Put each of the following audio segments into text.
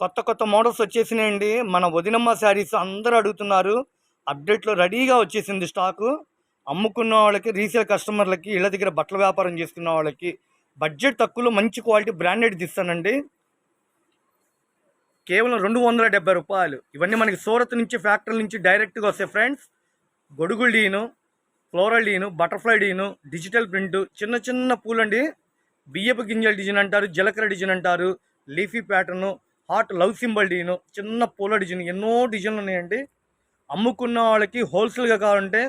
కొత్త కొత్త మోడల్స్ వచ్చేసినాయండి. మన వదినమ్మ శారీస్ అందరూ అడుగుతున్నారు. అప్డేట్లో రెడీగా వచ్చేసింది స్టాకు. అమ్ముకున్న వాళ్ళకి రీసేల్ కస్టమర్లకి ఇళ్ళ దగ్గర బట్టల వ్యాపారం చేసుకున్న వాళ్ళకి బడ్జెట్ తక్కువలో మంచి క్వాలిటీ బ్రాండెడ్ ఇస్తానండి కేవలం రెండు వందల డెబ్బై రూపాయలు. ఇవన్నీ మనకి సూరత్ నుంచి ఫ్యాక్టరీ నుంచి డైరెక్ట్గా వస్తాయి ఫ్రెండ్స్. గొడుగులు డీను ఫ్లోరల్ డీను బటర్ఫ్లై డీను డిజిటల్ ప్రింట్ చిన్న చిన్న పూలండి. బియ్యపు గింజల డిజైన్ అంటారు జీలకర్ర డిజైన్ అంటారు. Leafy pattern heart love symbol డీను చిన్న పూల డిజైన్ ఎన్నో డిజైన్లు ఉన్నాయండి. అమ్ముకున్న వాళ్ళకి హోల్సేల్గా కావాలంటే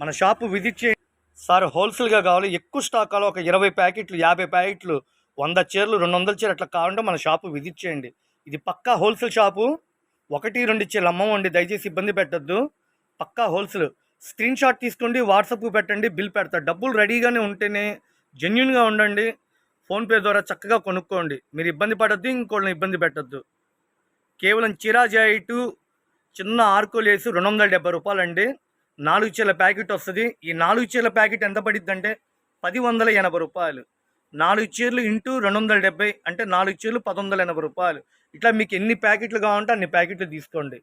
మన షాపు విజిట్ చేయండి. సార్ హోల్సేల్గా కావాలి. ఎక్కువ స్టాక్ కావాలి ఒక ఇరవై ప్యాకెట్లు యాభై ప్యాకెట్లు వంద చీరలు రెండు వందల చీరలు అట్లా కావాలంటే మన షాపు విజిట్ చేయండి. ఇది పక్కా హోల్సేల్ షాపు ఒకటి రెండు చీరలు అమ్మవండి. దయచేసి ఇబ్బంది పెట్టద్దు. పక్కా హోల్సేల్ స్క్రీన్ షాట్ తీసుకోండి వాట్సాప్ పెట్టండి బిల్ పెడతా. డబ్బులు రెడీగానే ఉంటేనే జెన్యున్గా ఉండండి. ఫోన్పే ద్వారా చక్కగా కొనుక్కోండి. మీరు ఇబ్బంది పడద్దు ఇంకోళ్ళని ఇబ్బంది పెట్టద్దు. కేవలం చీరా జాయిటు చిన్న ఆర్కోలు వేసి రెండు వందల డెబ్బై రూపాయలండి. నాలుగు చీరల ప్యాకెట్ వస్తుంది. ఈ నాలుగు చీరల ప్యాకెట్ ఎంత పడిద్దంటే పది వందల ఎనభై రూపాయలు. నాలుగు చీరలు ఇంటూ రెండు వందల డెబ్బై అంటే నాలుగు చీరలు పది వందల ఎనభై రూపాయలు. ఇట్లా మీకు ఎన్ని ప్యాకెట్లు కావాలంటే అన్ని ప్యాకెట్లు తీసుకోండి.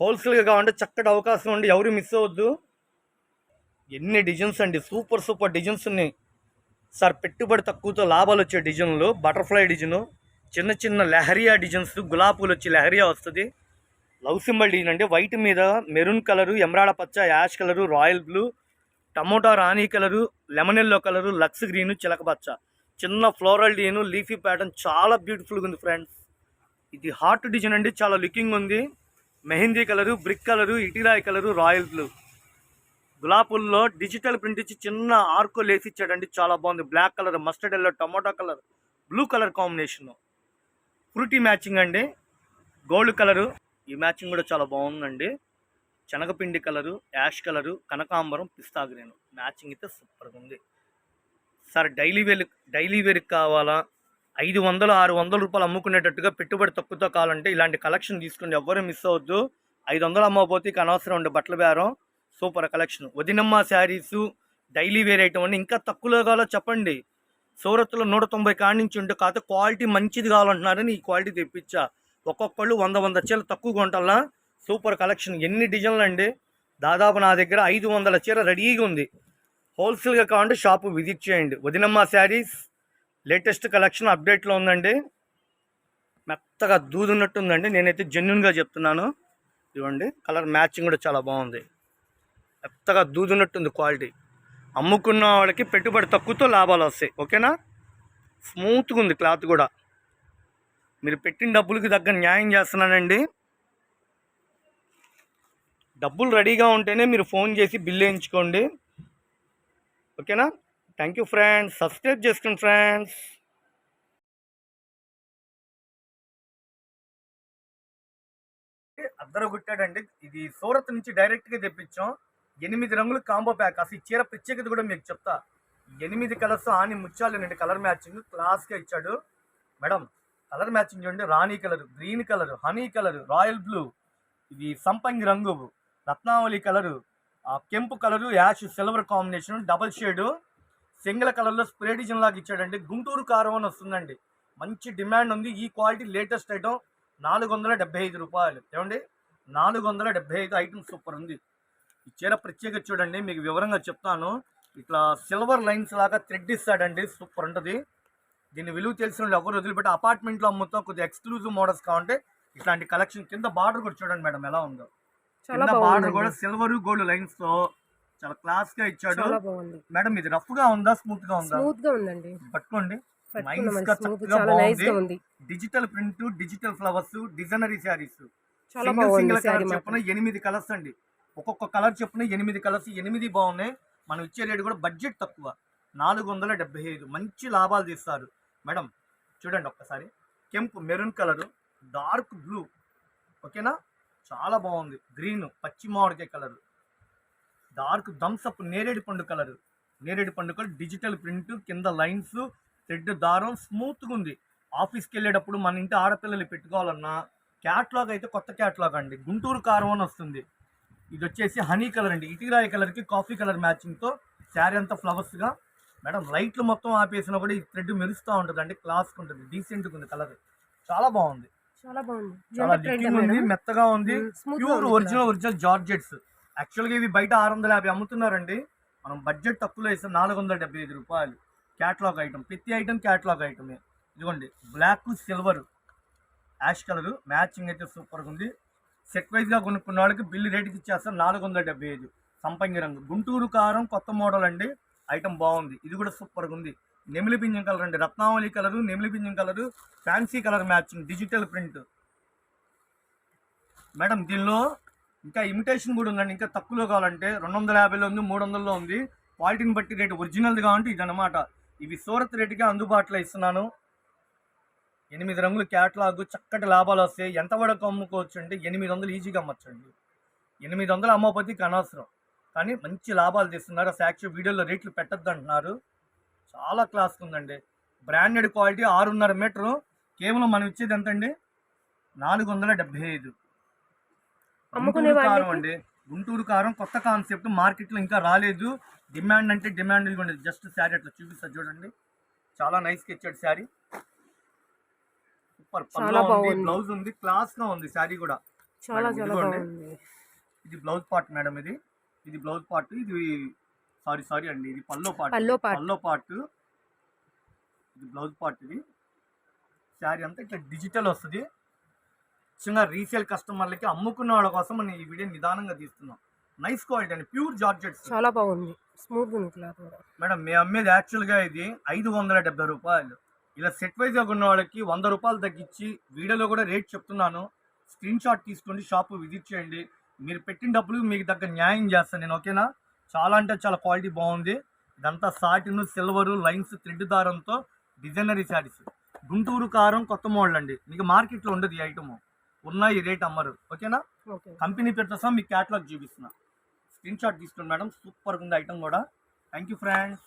హోల్సేల్గా కావాలంటే చక్కటి అవకాశం ఉండి ఎవరు మిస్ అవ్వద్దు. ఎన్ని డిజైన్స్ అండి. సూపర్ సూపర్ డిజైన్స్ ఉన్నాయి. సార్ పెట్టుబడి తక్కువతో లాభాలు వచ్చే డిజైన్లు బటర్ఫ్లై డిజైను చిన్న చిన్న లెహరియా డిజైన్స్ గులాబీలు వచ్చి లెహరియా వస్తుంది. లవ్ సింబల్ డిజైన్ అంటే వైట్ మీద మెరూన్ కలరు ఎమరాడ పచ్చ ash colour royal blue tomato రాణి colour lemon yellow colour Lux green చిలకపచ్చ చిన్న ఫ్లోరల్ డిజైన్ లీఫీ ప్యాటర్న్ చాలా బ్యూటిఫుల్గా ఉంది ఫ్రెండ్స్. ఇది హార్ట్ డిజైన్ అండి చాలా లుకింగ్ ఉంది. మెహందీ కలరు బ్రిక్ కలరు ఇటిరాయ్ కలరు రాయల్ బ్లూ. గులాబుల్లో డిజిటల్ ప్రింట్ ఇచ్చి చిన్న ఆర్కో లేసి ఇచ్చాడండి చాలా బాగుంది. Black colour mustard yellow tomato colour blue colour combination. Fruity matching అండి. Gold colour. ఈ మ్యాచింగ్ కూడా చాలా బాగుందండి. శనగపిండి కలరు యాష్ కలరు కనకాంబరం పిస్తా గ్రీన్. మ్యాచింగ్ అయితే సూపర్గా ఉంది. సార్ డైలీ వేర్ డైలీ వేర్కి కావాలా? ఐదు వందలు ఆరు వందల రూపాయలు అమ్ముకునేటట్టుగా పెట్టుబడి తక్కువతో కావాలంటే ఇలాంటి కలెక్షన్ తీసుకోండి. ఎవ్వరూ మిస్ అవ్వద్దు. ఐదు వందలు అమ్మకపోతే ఇక అనవసరం ఉండే బట్టల బేరం. Super collection. వదినమ్మ శారీసు డైలీ వేర్ ఐటమ్ అండి. ఇంకా తక్కువలో కావాలో చెప్పండి. సూరత్లో నూట తొంభై కాడి నుంచి ఉంటే కాకపోతే క్వాలిటీ మంచిది కావాలంటున్నారని ఈ క్వాలిటీ తెప్పించా. ఒక్కొక్కళ్ళు వంద వంద చీరలు తక్కువ కొంటల్లా సూపర్ కలెక్షన్. ఎన్ని డిజైన్లు అండి? దాదాపు నా దగ్గర ఐదు వందల చీర రెడీగా ఉంది. హోల్సేల్గా కావాలంటే షాపు విజిట్ చేయండి. వదినమ్మ శారీస్ లేటెస్ట్ కలెక్షన్ అప్డేట్లో ఉందండి. మెత్తగా దూదున్నట్టు ఉందండి. నేనైతే జెన్యున్గా చెప్తున్నాను. ఇవ్వండి కలర్ మ్యాచింగ్ కూడా చాలా బాగుంది. మెత్తగా దూదున్నట్టుంది క్వాలిటీ. అమ్ముకున్న వాళ్ళకి పెట్టుబడి తక్కువతో లాభాలు వస్తాయి. ఓకేనా? స్మూత్గా ఉంది క్లాత్ కూడా. మీరు పెట్టిన డబ్బులకి తగ్గ న్యాయం చేస్తున్నానండి. డబ్బులు రెడీగా ఉంటేనే మీరు ఫోన్ చేసి బిల్ వేయించుకోండి. ఓకేనా? Thank you friends. సబ్స్క్రైబ్ చేసుకోండి ఫ్రెండ్స్. అద్దరు గుట్టాడండి ఇది సూరత్ నుంచి డైరెక్ట్గా తెప్పించాం. ఎనిమిది రంగులు కాంబో ప్యాక్ అసలు ఈ చీర ప్రత్యేకత కూడా మీకు చెప్తా. ఎనిమిది కలర్స్ ఆని ముత్యాలు నుండి కలర్ మ్యాచింగ్ క్లాస్గా ఇచ్చాడు. మేడం కలర్ మ్యాచింగ్ చూడండి. రాణి colour green colour honey colour royal blue ఇది సంపంగి రంగు. రత్నావళి కలరు కెంపు colour ash silver combination double shade single కలర్లో స్ప్రే డిజైన్ లాగా ఇచ్చాడండి. గుంటూరు కారం అని వస్తుందండి. మంచి డిమాండ్ ఉంది. ఈ క్వాలిటీ లేటెస్ట్ ఐటమ్ నాలుగు వందల డెబ్బై ఐదు రూపాయలు. ఏమండి? నాలుగు వందల డెబ్బై ఐదు ఐటమ్ సూపర్ ఉంది. ఈ చీర ప్రత్యేకత చూడండి మీకు వివరంగా చెప్తాను. ఇట్లా సిల్వర్ లైన్స్ లాగా థ్రెడ్ ఇస్తాడండి సూపర్ ఉంటుంది. దీని విలువ తెలిసిన వాళ్ళు ఎవరు వదిలిపెట్టి అపార్ట్మెంట్లో అమ్ముతాం కొద్దిగా ఎక్స్క్లూజివ్ మోడల్స్ కావాలంటే ఇట్లాంటి కలెక్షన్ కింద బార్డర్ కూడా చూడండి మేడం ఎలా ఉందో. కింద బార్డర్ కూడా సిల్వర్ గోల్డ్ లైన్స్తో చాలా క్లాస్గా ఇచ్చాడు. మేడం ఇది రఫ్గా ఉందా స్మూత్గా ఉందా? స్మూత్గా ఉందండి. పట్టుకోండి. డిజిటల్ ప్రింట్ డిజిటల్ ఫ్లవర్స్ డిజైనరీ శారీస్ సింగిల్ సింగిల్ చెప్పున ఎనిమిది కలర్స్ అండి. ఒక్కొక్క కలర్ చెప్పున ఎనిమిది కలర్స్ ఎనిమిది బాగున్నాయి. మనం ఇచ్చే రేటు కూడా బడ్జెట్ తక్కువ. నాలుగు వందల డెబ్బై ఐదు. మంచి లాభాలు తీస్తారు. మేడం చూడండి ఒక్కసారి. కెంపు మెరూన్ కలరు డార్క్ బ్లూ. ఓకేనా? చాలా బాగుంది. గ్రీన్ పచ్చి మామిడికాయ కలరు. డార్క్ థమ్స్అప్ నేరేడు పండు కలరు. నేరేడు పండు కలర్ డిజిటల్ ప్రింట్ కింద లైన్స్ థ్రెడ్ దారం స్మూత్గా ఉంది. ఆఫీస్కి వెళ్ళేటప్పుడు మన ఇంటి ఆడపిల్లలు పెట్టుకోవాలన్నా క్యాట్లాగ్ అయితే కొత్త క్యాట్లాగ్ అండి. గుంటూరు కారం అని వస్తుంది. ఇది వచ్చేసి హనీ కలర్ అండి. ఇటీరాయ కలర్కి కాఫీ కలర్ మ్యాచింగ్తో శారీ అంతా ఫ్లవర్స్గా మేడం లైట్లు మొత్తం ఆపేసినా కూడా ఈ థ్రెడ్ మెరుస్తూ ఉంటుంది అండి క్లాస్కి ఉంటుంది డీసెంట్గా ఉంది కలర్ చాలా బాగుంది. చాలా బాగుంది. చాలా ఉంది మెత్తగా ఉంది. ప్యూర్ ఒరిజినల్ ఒరిజినల్ జార్జెట్స్ యాక్చువల్గా ఇవి బయట ఆరు వందల యాభై అమ్ముతున్నారండి. మనం బడ్జెట్ తక్కువలో ఇస్తే నాలుగు వందల డెబ్బై ఐదు రూపాయలు. క్యాట్లాగ్ ఐటమ్ ప్రతి ఐటమ్ క్యాట్లాగ్ ఐటమే ఇదిగోండి black silver ash colour matching అయితే సూపర్గా ఉంది. సెట్ వైజ్గా కొనుక్కున్న వాళ్ళకి బిల్లు రేటుకి ఇచ్చేస్తాం. నాలుగు వందల డెబ్బై ఐదు. సంపంగి రంగు. గుంటూరు కారం కొత్త మోడల్ అండి. ఐటెం బాగుంది. ఇది కూడా సూపర్గా ఉంది. నెమిలి పింజం కలర్ అండి. రత్నావళి కలరు నెమిలి పింజం colour fancy colour matching digital print. Madam దీనిలో ఇంకా ఇమిటేషన్ కూడా ఉందండి. ఇంకా తక్కువలో కావాలంటే రెండు వందల యాభైలో ఉంది మూడు వందల్లో ఉంది. క్వాలిటీని బట్టి రేటు ఒరిజినల్ది కావాలంటే ఇది అనమాట ఇవి సూరత్ రేటుకే అందుబాటులో ఇస్తున్నాను. ఎనిమిది రంగులు క్యాట్లాగ్ చక్కటి లాభాలు వస్తాయి. ఎంత వరకు అమ్ముకోవచ్చు అంటే ఎనిమిది వందలు ఈజీగా అమ్మచ్చండి. ఎనిమిది వందలు అమ్మకపోతే ఇక అనవసరం. కానీ మంచి లాభాలు తీస్తున్నారు. యాక్చువల్ వీడియోలో రేట్లు పెట్టద్దు అంటున్నారు. చాలా క్లాస్ ఉందండి. బ్రాండెడ్ క్వాలిటీ ఆరున్నర మీటరు. కేవలం మనం ఇచ్చేది ఎంతండి? నాలుగు వందల డెబ్బై ఐదు. గుంటూరు కారం? అండి. గుంటూరు కారం కొత్త కాన్సెప్ట్. మార్కెట్లో ఇంకా రాలేదు. డిమాండ్ అంటే డిమాండ్ జస్ట్ శారీ అట్లా చూపిస్తా చూడండి. చాలా నైస్గా ఇచ్చాడు శారీ. సూపర్ చాలా బాగుంది. బ్లౌజ్ ఉంది క్లాస్గా ఉంది శారీ కూడా. చాలా చాలా. బాగుంది. ఇది బ్లౌజ్ పార్ట్ మేడం ఇది. ఇది బ్లౌజ్ పార్ట్ ఇది సారీ సారీ అండి ఇది pallu part pallu part. Pallu part ఇది బ్లౌజ్ పార్ట్ ఇది. శారీ అంతా ఇట్లా డిజిటల్ వస్తుంది. చిన్న రీసేల్ కస్టమర్లకి అమ్ముకున్న వాళ్ళ కోసం మనం ఈ వీడియో నిదానంగా తీస్తున్నాం. నైస్ క్వాలిటీ అండి ప్యూర్ జార్జెట్స్ చాలా బాగుంది. స్మూత్ ఉంది మేడం మేము అమ్మేది యాక్చువల్గా ఇది ఐదు వందల డెబ్బై రూపాయలు. ఇలా సెట్ వైజ్గా కొన్న వాళ్ళకి వంద రూపాయలు తగ్గించి వీడియోలో కూడా రేట్ చెప్తున్నాను. స్క్రీన్ షాట్ తీసుకోండి షాప్ విజిట్ చేయండి. మీరు పెట్టిన డబ్బులు మీకు దగ్గర న్యాయం చేస్తాను నేను ఓకేనా చాలా అంటే చాలా క్వాలిటీ బాగుంది. ఇదంతా సాటిన్ సిల్వర్ లైన్స్ థ్రెడ్ దారంతో డిజైనరీ శారీస్ గుంటూరు కారం కొత్త మోడల్ అండి. మీకు మార్కెట్లో ఉండదు ఈ ఐటమ్ ఉన్న ఈ రేట్ అమ్మరు ఓకేనా ఓకే కంపెనీ పేరుతో సహా మీకు క్యాటలాగ్ చూపిస్తున్నా. స్క్రీన్ షాట్ తీసుకోండి మేడం సూపర్గా ఉంది ఐటమ్ కూడా. థ్యాంక్ యూ ఫ్రెండ్స్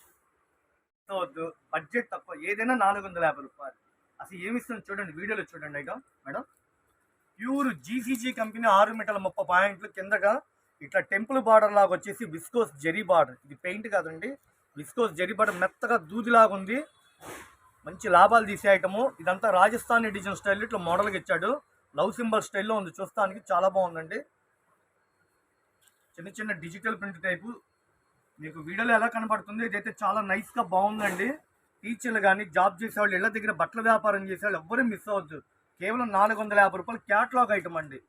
వద్దు బడ్జెట్ తక్కువ. ఏదైనా నాలుగు వందల యాభై రూపాయలు. అసలు ఏమి ఇస్తుంది చూడండి వీడియోలో చూడండి item madam. Pure GCG company ఆరు మీటర్ల ముప్పై పాయింట్లు కిందగా ఇట్లా టెంపుల్ బార్డర్ లాగా వచ్చేసి విస్కోస్ జెరీ బార్డర్. ఇది పెయింట్ కాదండి. విస్కోస్ జెరీ బార్డర్ మెత్తగా దూదిలాగా ఉంది. మంచి లాభాలు తీసే ఐటము ఇదంతా రాజస్థానీ డిజైన్ స్టైల్ ఇట్లా మోడల్గా ఇచ్చాడు. లవ్ సింబల్ స్టైల్లో ఉంది. చూస్తానికి చాలా బాగుందండి. చిన్న చిన్న డిజిటల్ ప్రింట్ టైపు మీకు వీడియోలో ఎలా కనబడుతుంది? ఇదైతే చాలా నైస్గా బాగుందండి. టీచర్లు కానీ జాబ్ చేసేవాళ్ళు ఇళ్ళ దగ్గర బట్టల వ్యాపారం చేసేవాళ్ళు ఎవ్వరూ మిస్ అవ్వద్దు. కేవలం నాలుగు వందల యాభై రూపాయలు క్యాట్లాగ్ ఐటమ్ అండి.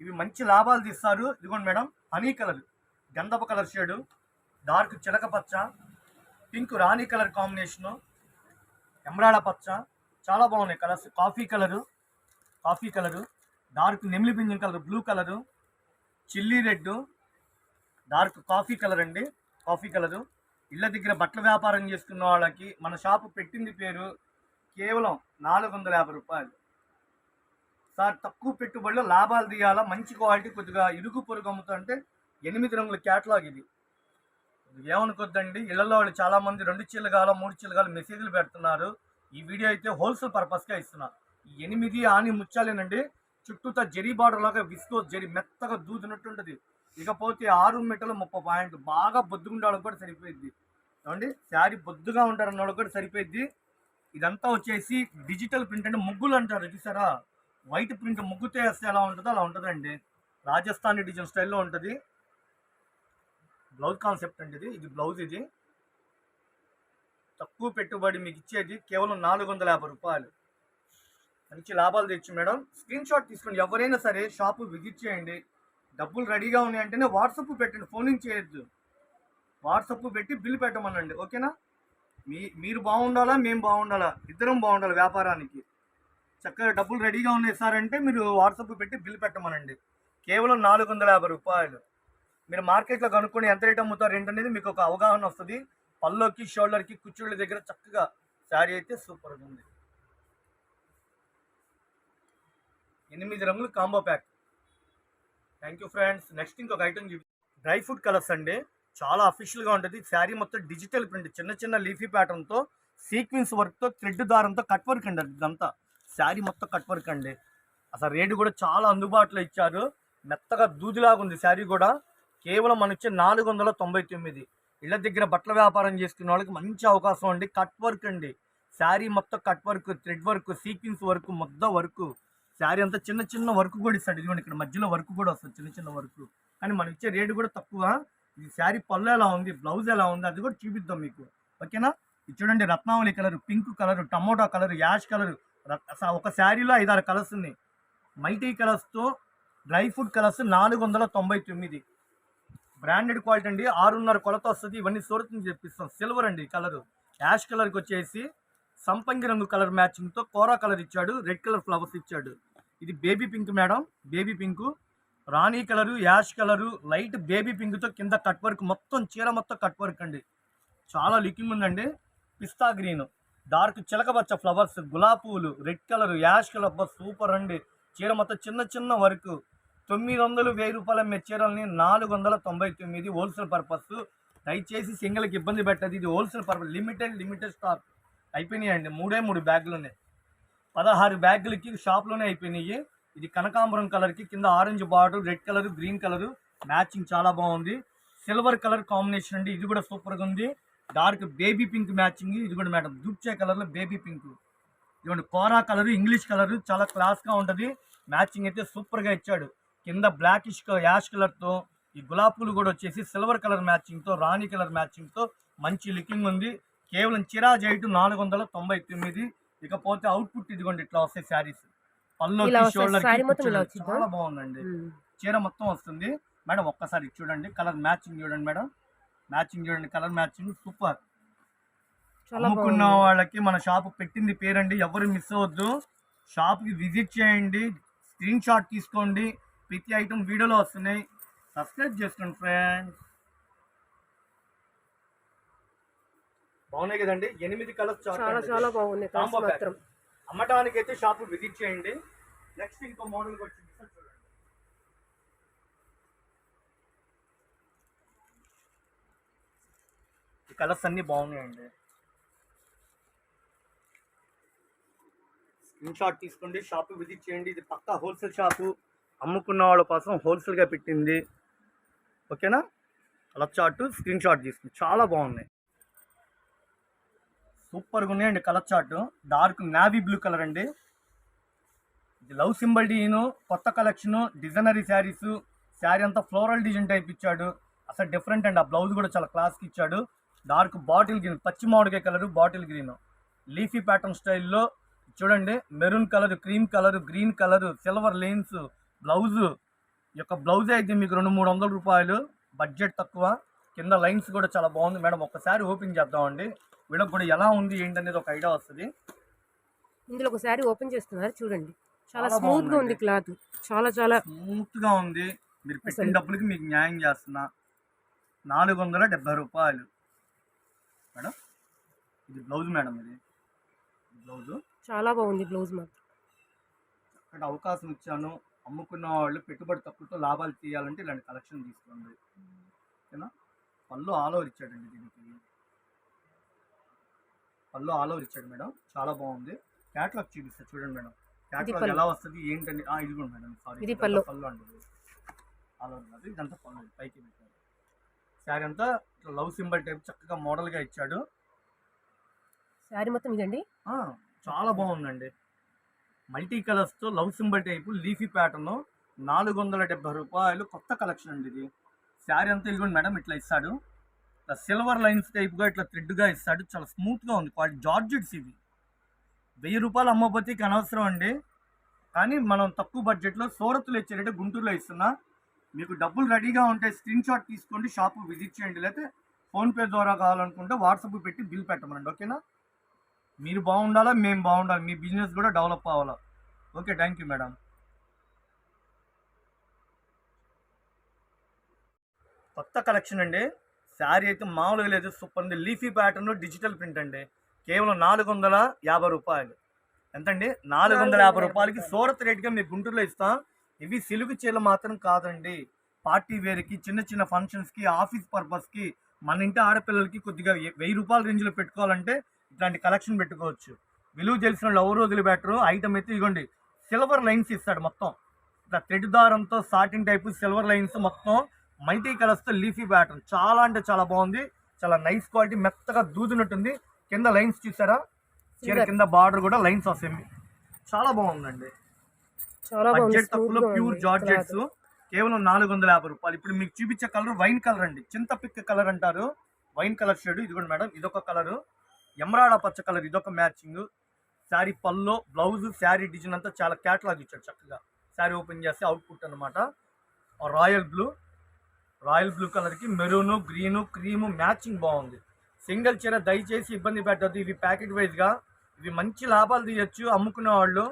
ఇవి మంచి లాభాలు తీస్తారు. ఇదిగోండి మేడం హనీ కలర్ గంధప కలర్ షేడు డార్క్ చిలక పచ్చ పింక్ రాణి కలర్ కాంబినేషను ఎమరాడ పచ్చ. చాలా బాగున్నాయి colours coffee colour coffee colour dark నెమిలి పింజం colour blue colour chilli red dark coffee colour అండి. కాఫీ కలరు ఇళ్ళ దగ్గర బట్టల వ్యాపారం చేసుకున్న వాళ్ళకి మన షాపు పెట్టింది పేరు కేవలం నాలుగు వందల యాభై రూపాయలు. సార్ తక్కువ పెట్టుబడిలో లాభాలు తీయాలా? మంచి క్వాలిటీ కొద్దిగా ఇరుగు పొరుగు అమ్ముతుంటే ఎనిమిది రంగుల క్యాటలాగ్ ఇది. ఏమనుకోద్దండి? ఇళ్ళలో వాళ్ళు చాలామంది రెండు చీలు మూడు చీలు మెసేజ్లు పెడుతున్నారు. ఈ వీడియో అయితే హోల్సేల్ పర్పస్గా ఇస్తున్నారు ఈ ఎనిమిది ఆని ముచ్చాలేనండి చుట్టూతా జరీ బార్డర్ లాగా విస్కో జరీ మెత్తగా దూదినట్టుంటుంది. ఇకపోతే ఆరు మీటర్లు ముప్పై పాయింట్ బాగా బొద్దుగుండే కూడా సరిపోయింది ఏమండి? శారీ బొద్దుగా ఉంటారన్న వాళ్ళకి కూడా సరిపోయింది ఇదంతా వచ్చేసి డిజిటల్ ప్రింట్ అంటే ముగ్గులు అంటారు. చూసారా? వైట్ ప్రింట్ ముగ్గుతో వేస్తే ఎలా ఉంటుందో అలా ఉంటుందండి. రాజస్థానీ డిజైన్ స్టైల్లో ఉంటుంది. బ్లౌజ్ కాన్సెప్ట్ అండి ఇది. ఇది బ్లౌజ్ ఇది. తక్కువ పెట్టుబడి మీకు ఇచ్చేది కేవలం నాలుగు వందల యాభై రూపాయలు. మంచి లాభాలు తెచ్చు మేడం. స్క్రీన్ షాట్ తీసుకోండి. ఎవరైనా సరే షాపు విజిట్ చేయండి. డబ్బులు రెడీగా ఉన్నాయంటేనే వాట్సప్ పెట్టండి ఫోన్ నుంచి చేయొద్దు. వాట్సప్ పెట్టి బిల్ పెట్టమనండి ఓకేనా? మీ మీరు బాగుండాలా మేము బాగుండాలా ఇద్దరం బాగుండాలి వ్యాపారానికి? చక్కగా డబ్బులు రెడీగా ఉన్నాయి సార్ అంటే మీరు వాట్సప్ పెట్టి బిల్ పెట్టమనండి. కేవలం నాలుగు వందల యాభై రూపాయలు. మీరు మార్కెట్లో కనుక్కొని ఎంత రేట్ అమ్ముతారు ఏంటనేది మీకు ఒక అవగాహన వస్తుంది. పల్లోకి షోల్డర్కి కుచ్చుళ్ళ దగ్గర చక్కగా శారీ అయితే సూపర్గా ఉంది. ఎనిమిది రంగులు combo pack. Thank you friends next ఇంకొక ఐటమ్ డ్రై ఫ్రూట్ కలర్స్ అండి. చాలా అఫీషియల్గా ఉంటుంది. శారీ మొత్తం డిజిటల్ ప్రింట్ చిన్న చిన్న లీఫీ ప్యాటర్న్తో సీక్వెన్స్ వర్క్తో థ్రెడ్ దారంతో కట్ వర్క్ అండి ఇదంతా. శారీ మొత్తం కట్ వర్క్ అండి. అసలు రేటు కూడా చాలా అందుబాటులో ఇచ్చారు. మెత్తగా దూదిలాగా ఉంది శారీ కూడా. కేవలం మన ఇచ్చే నాలుగు వందల తొంభై తొమ్మిది. ఇళ్ళ దగ్గర బట్టల వ్యాపారం చేసుకునే వాళ్ళకి మంచి అవకాశం అండి. కట్ వర్క్ అండి. శారీ మొత్తం cut work thread work sequence work మొత్తం వర్క్ శారీ అంతా చిన్న చిన్న వర్క్ కూడా ఇస్తాడు. ఇదిగోండి ఇక్కడ మధ్యలో వర్క్ కూడా వస్తుంది చిన్న చిన్న వర్క్. కానీ మనం ఇచ్చే రేటు కూడా తక్కువ. ఈ శారీ పళ్ళు ఎలా ఉంది బ్లౌజ్ ఎలా ఉంది అది కూడా చూపిద్దాం మీకు. ఓకేనా? ఇది చూడండి రత్నావళి colour pink colour tomato colour ash colour. ఒక శారీలో ఐదారు కలర్స్ ఉన్నాయి. మల్టీ కలర్స్తో డ్రై ఫ్రూట్ కలర్స్ నాలుగు వందల తొంభై తొమ్మిది. బ్రాండెడ్ క్వాలిటీ అండి. ఆరున్నర కొలత వస్తుంది. ఇవన్నీ సూరత్ నుంచి తెప్పిస్తాం. సిల్వర్ అండి కలరు. యాష్ కలర్కి వచ్చేసి సంపంగి రంగు కలర్ మ్యాచింగ్తో కోరా కలర్ ఇచ్చాడు రెడ్ కలర్ ఫ్లవర్స్ ఇచ్చాడు. ఇది baby pink madam baby pink. రాణి colour ash colour light baby పింక్తో కింద కట్ వర్క్ మొత్తం చీర మొత్తం కట్ వర్క్ అండి. చాలా లుకింగ్ ఉందండి. పిస్తా గ్రీన్ డార్క్ చిలకబచ్చ ఫ్లవర్స్ గులాబీ పువ్వులు red colour ash colour super అండి. చీర మొత్తం చిన్న చిన్న వర్క్. తొమ్మిది వందలు వెయ్యి రూపాయల మెచ్చీరల్ని చీరల్ని నాలుగు వందల తొంభై తొమ్మిది హోల్సేల్ పర్పస్. దయచేసి సింగిల్కి ఇబ్బంది పెట్టదు. ఇది wholesale purpose limited limited stock. అయిపోయినాయండి. మూడే మూడు బ్యాగులు ఉన్నాయి పదహారు బ్యాగులకి షాప్లోనే అయిపోయినాయి. ఇది కనకాంబరం కలర్కి కింద orange border red colour green colour. Matching చాలా బాగుంది. సిల్వర్ కలర్ కాంబినేషన్ అండి. ఇది కూడా సూపర్గా ఉంది. Dark baby pink matching. ఇది కూడా మేడం దుర్చే కలర్లో బేబీ పింక్. ఇదిగోండి కోరా కలర్ ఇంగ్లీష్ కలర్ చాలా క్లాస్గా ఉంటుంది. మ్యాచింగ్ అయితే సూపర్గా ఇచ్చాడు. కింద బ్లాకిష్ యాష్ కలర్తో ఈ గులాబ్ పూలు కూడా వచ్చేసి సిల్వర్ కలర్ మ్యాచింగ్తో రాణి కలర్ మ్యాచింగ్తో మంచి లుకింగ్ ఉంది. కేవలం చిరా జైటు నాలుగు వందల తొంభై తొమ్మిది. ఇకపోతే అవుట్పుట్ ఇదిగోండి ఇట్లా వస్తాయి శారీస్. పళ్ళు షోల్డర్? చాలా బాగుందండి. చీర మొత్తం వస్తుంది. మేడం ఒక్కసారి చూడండి. కలర్ మ్యాచింగ్ చూడండి మేడం. మ్యాచింగ్ చూడండి. Colour matching super. అమ్ముకున్న వాళ్ళకి మన షాప్ పెట్టింది పేరండి. ఎవరు మిస్ అవ్వద్దు. షాప్కి విజిట్ చేయండి. స్క్రీన్ షాట్ తీసుకోండి. ప్రతి ఐటమ్ వీడియోలో వస్తున్నాయి. సబ్స్క్రైబ్ చేసుకోండి ఫ్రెండ్స్ బాగున్నాయి కదండి. ఎనిమిది కలర్స్ చాలా చాలా కలర్స్ కాంబో. మాత్రం. అమ్మటానికి అయితే షాప్ విజిట్ చేయండి. నెక్స్ట్ ఇంకో మోడల్ కూడా చూపిస్తాను చూడండి. ఈ కలర్స్ అన్నీ బాగున్నాయండి. స్క్రీన్ షాట్ తీసుకోండి. షాప్ విజిట్ చేయండి. ఇది పక్కా హోల్సేల్ షాపు అమ్ముకున్న వాళ్ళ కోసం హోల్సేల్గా పెట్టింది. ఓకేనా కలర్ చార్ట్ స్క్రీన్ షాట్ తీసుకుని చాలా బాగున్నాయి. సూపర్గా ఉన్నాయండి colour chart. Dark navy blue colour అండి. ఇది లవ్ సింబల్ డీను కొత్త కలెక్షన్ డిజైనరీ శారీస్. శారీ అంతా ఫ్లోరల్ డిజైన్ టైప్ ఇచ్చాడు. అసలు డిఫరెంట్ అండి. ఆ బ్లౌజ్ కూడా చాలా క్లాస్కి ఇచ్చాడు. డార్క్ బాటిల్ గ్రీన్ పచ్చి మామిడికాయ colour bottle green. Leafy pattern స్టైల్లో చూడండి. Maroon colour cream colour green colour silver lines blouse. యొక్క బ్లౌజే అయితే మీకు రెండు మూడు వందల రూపాయలు. బడ్జెట్ తక్కువ. కింద లైన్స్ కూడా చాలా బాగుంది. మేడం ఒక్కసారి ఓపెన్ చేద్దామండి. వీళ్ళకి కూడా ఎలా ఉంది ఏంటనేది ఒక ఐడియా వస్తుంది. ఇందులో ఒక శారీ ఓపెన్ చేస్తున్నారు చూడండి. చాలా స్మూత్గా ఉంది. క్లాత్. చాలా చాలా స్మూత్గా ఉంది. మీరు పెట్టిన డబ్బులకి మీకు న్యాయం చేస్తున్నా. నాలుగు వందల డెబ్బై రూపాయలు. మేడం ఇది బ్లౌజ్ మేడం ఇది. బ్లౌజ్. చాలా బాగుంది బ్లౌజ్ మాత్రం. అక్కడ అవకాశం ఇచ్చాను. అమ్ముకున్న వాళ్ళు పెట్టుబడి తక్కువతో లాభాలు తీయాలంటే ఇలాంటి కలెక్షన్ తీసుకోండి. ఓకేనా? పళ్ళు ఆల్ ఓవర్ ఇచ్చాడండి దీనికి. పళ్ళు ఆల్ ఓవర్ ఇచ్చాడు మేడం. చాలా బాగుంది. క్యాట్లాగ్ చూపిస్తా చూడండి మేడం. క్యాట్లాగ్. ఎలా వస్తుంది ఏంటండి ఆ, ఇది కూడా మేడం సారీ పళ్ళు. పళ్ళు అండి. ఆల్ ఓవర్ కాదు ఇదంతా పళ్ళు పైకి శారీ అంతా లవ్ సింబల్ టైప్ చక్కగా మోడల్గా ఇచ్చాడు. శారీ మొత్తం ఇదండి? చాలా బాగుందండి. మల్టీ కలర్స్తో love symbol type leafy pattern నాలుగు వందల డెబ్బై రూపాయలు కొత్త కలెక్షన్ అండి ఇది. శారీ అంతా ఇదిగోండి మేడం ఇట్లా ఇస్తాడు. ఇట్లా సిల్వర్ లైన్స్ టైప్గా ఇట్లా థ్రెడ్గా ఇస్తాడు. చాలా స్మూత్గా ఉంది. క్వాలిటీ జార్జెట్స్ ఇవి వెయ్యి రూపాయలు అమ్మపోతే అనవసరం అండి. కానీ మనం తక్కువ బడ్జెట్లో సూరత్లో ఇచ్చారంటే గుంటూరులో ఇస్తున్నా. మీకు డబ్బులు రెడీగా ఉంటే స్క్రీన్ షాట్ తీసుకోండి షాపు విజిట్ చేయండి. లేకపోతే ఫోన్పే ద్వారా కావాలనుకుంటే వాట్సాప్ పెట్టి బిల్ పెట్టమనండి. ఓకేనా మీరు బాగుండాలా? మేము బాగుండాలి. మీ బిజినెస్ కూడా డెవలప్ అవ్వాలా? ఓకే థ్యాంక్ యూ మేడం కొత్త కలెక్షన్ అండి. శారీ అయితే మామూలుగా లేదు. సూపర్ ఉంది. లీఫీ ప్యాటర్న్ డిజిటల్ ప్రింట్ అండి. కేవలం నాలుగు వందల యాభై రూపాయలు. ఎంతండి? నాలుగు వందల యాభై రూపాయలకి సూరత్ రేట్గా మీకు గుంటూరులో ఇస్తాం. ఇవి సిలుగు చీరలు మాత్రం కాదండి. పార్టీ వేర్కి చిన్న చిన్న ఫంక్షన్స్కి ఆఫీస్ పర్పస్కి మన ఇంటి ఆడపిల్లలకి కొద్దిగా వెయ్యి రూపాయల రేంజ్లో పెట్టుకోవాలంటే ఇట్లాంటి కలెక్షన్ పెట్టుకోవచ్చు. విలువ తెలిసిన వాళ్ళు ఎవరు వదిలిపెట్టరు ఐటమ్ అయితే ఇదిగోండి సిల్వర్ లైన్స్ ఇస్తాడు మొత్తం. ఇట్లా థ్రెడ్ దారంతో సాటిన్ టైపు సిల్వర్ లైన్స్ మొత్తం మల్టీ కలర్స్తో లీఫీ ప్యాటర్న్. చాలా అంటే చాలా బాగుంది. చాలా నైస్ క్వాలిటీ మెత్తగా దూదినట్టుంది. కింద లైన్స్ చూసారా? చీర కింద బార్డర్ కూడా లైన్స్ వస్తాయి చాలా బాగుందండి. చాలా బడ్జెట్ తక్కువలో ప్యూర్ జార్జెట్స్ కేవలం నాలుగు వందల యాభై రూపాయలు. ఇప్పుడు మీకు చూపించే కలర్ వైన్ కలర్ అండి. చింత పిక్ కలర్ అంటారు. Wine colour shade. ఇదిగోండి మేడం ఇదొక కలర్. ఎమరాడ పచ్చ కలర్ ఇదొక మ్యాచింగ్. శారీ పల్లో బ్లౌజ్ శారీ డిజైన్ అంతా చాలా క్యాటలాగ్ ఇచ్చాడు చక్కగా. శారీ ఓపెన్ చేస్తే అవుట్పుట్ అనమాట రాయల్ బ్లూ. రాయల్ బ్లూ కలర్కి మెరూను గ్రీను క్రీము మ్యాచింగ్ బాగుంది. సింగిల్ చీర దయచేసి ఇబ్బంది పెట్టద్దు. ఇవి ప్యాకెట్ వైజ్గా ఇవి మంచి లాభాలు తీయచ్చు అమ్ముకునే వాళ్ళు.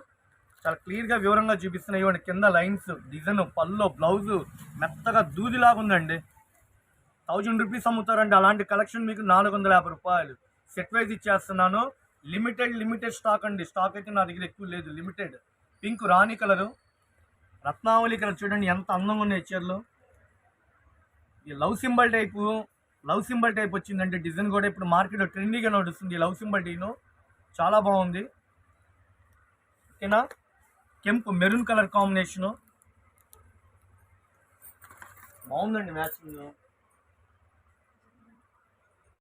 చాలా క్లియర్గా వివరంగా చూపిస్తున్నాయి ఇవ్వండి. కింద లైన్స్ డిజైన్ పల్లో బ్లౌజు మెత్తగా దూదిలాగా ఉందండి. థౌజండ్ రూపీస్ అమ్ముతారండి. అలాంటి కలెక్షన్ మీకు నాలుగు వందల యాభై రూపాయలు. సెట్ వైజ్ ఇచ్చేస్తున్నాను. లిమిటెడ్ లిమిటెడ్ స్టాక్ అండి. స్టాక్ అయితే నా దగ్గర ఎక్కువ లేదు. లిమిటెడ్. పింక్ రాణి కలరు. రత్నావళి కలర్ చూడండి. ఎంత అందంగా ఉన్నాయి చీరలు. ఈ love symbol type love symbol type వచ్చిందంటే డిజైన్ కూడా ఇప్పుడు మార్కెట్లో ట్రెండీగా నడుస్తుంది. ఈ లవ్ సింబల్ టీను చాలా బాగుంది. ఓకేనా? కెంపు మెరూన్ కలర్ కాంబినేషను. బాగుందండి మ్యాచింగ్.